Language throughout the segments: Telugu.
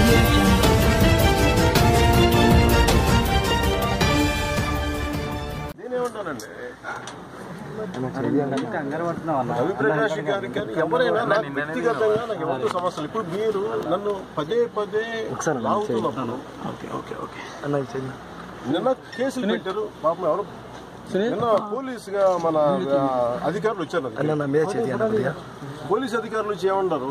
audio jungle. నేనేమంటానండి రవి ప్రకాష్ గారికి కానీ ఎవరైనా నాకు వ్యక్తిగతంగా నాకు ఎవరితో సమస్యలు ఇప్పుడు మీరు నన్ను పదే పదే లాగుతున్నప్పుడు నిన్న కేసులు పెట్టారు పాపం ఎవరు నిన్న పోలీసుగా మన ఆ, అధికారులు వచ్చారు. పోలీస్ అధికారులు వచ్చి ఏమన్నారు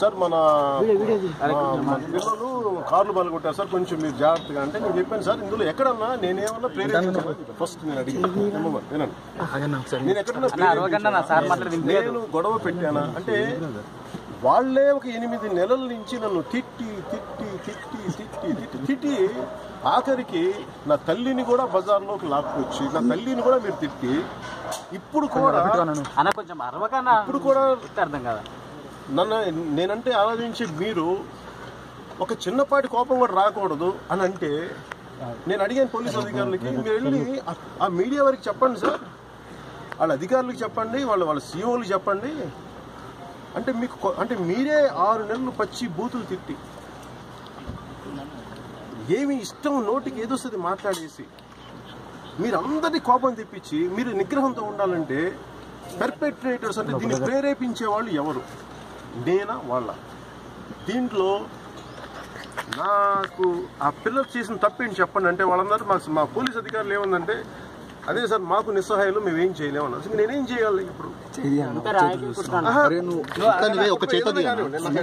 సార్ మన పిల్లలు కార్లు పలుకొట్టారు సార్. కొంచెం మీరు జాగ్రత్తగా అంటే నేను చెప్పాను సార్ ఇందులో ఎక్కడన్నా నేనేమన్నా ప్రేరేపించాను ఫస్ట్ నేను అడిగాను నేను ఎక్కడన్నా? నేను గొడవ పెట్టానా? అంటే వాళ్ళే ఒక ఎనిమిది నెలల నుంచి నన్ను తిట్టి తిట్టి తిట్టి తిట్టి తిట్టి తిట్టి ఆఖరికి నా తల్లిని కూడా బజార్లోకి లాక్కొచ్చి నా తల్లిని కూడా మీరు తిట్టి ఇప్పుడు కూడా అన్న. కొంచెం అరవకన్నా ఇప్పుడు కూడా అర్థం కదా? నన్ను నేనంటే ఆలోచించి మీరు ఒక చిన్నపాటి కోపం కూడా రాకూడదు అని అంటే నేను అడిగాను పోలీస్ అధికారులకి మీరు వెళ్ళి ఆ- మీడియా వారికి చెప్పండి సార్. వాళ్ళ అధికారులకు చెప్పండి వాళ్ళ వాళ్ళ సీఓలకు చెప్పండి. అంటే మీకు అంటే మీరే ఆరు నెలలు పచ్చి బూతులు తిట్టి ఏమి ఇష్టం నోటికి ఏదొస్తుంది మాట్లాడేసి మీరు అందరి కోపం తెప్పించి మీరు నిగ్రహంతో ఉండాలంటే పెర్పెట్రేటర్స్ అంటే దీన్ని ప్రేరేపించే వాళ్ళు ఎవరు? నేనా వాళ్ళ? దీంట్లో నాకు ఆ పిల్లలు చేసిన తప్పేంటి చెప్పండి అంటే వాళ్ళందరూ మాకు మా పోలీస్ అధికారులు ఏముందంటే అదే సార్ మాకు నిస్సహాయాలు మేము ఏం చేయలేము అన్నారు అసలు నేనేం చేయాలి ఇప్పుడు?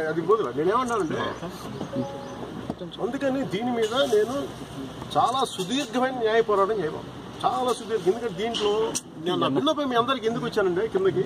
అది బోధుల నేనేమన్నానంటే అందుకని దీని మీద నేను చాలా సుదీర్ఘమైన న్యాయ పోరాటం చేయడం చాలా సుదీర్ఘ. ఎందుకంటే దీంట్లో నేను నా విన్నపై మీ అందరికి ఎందుకు వచ్చానండి కిందకి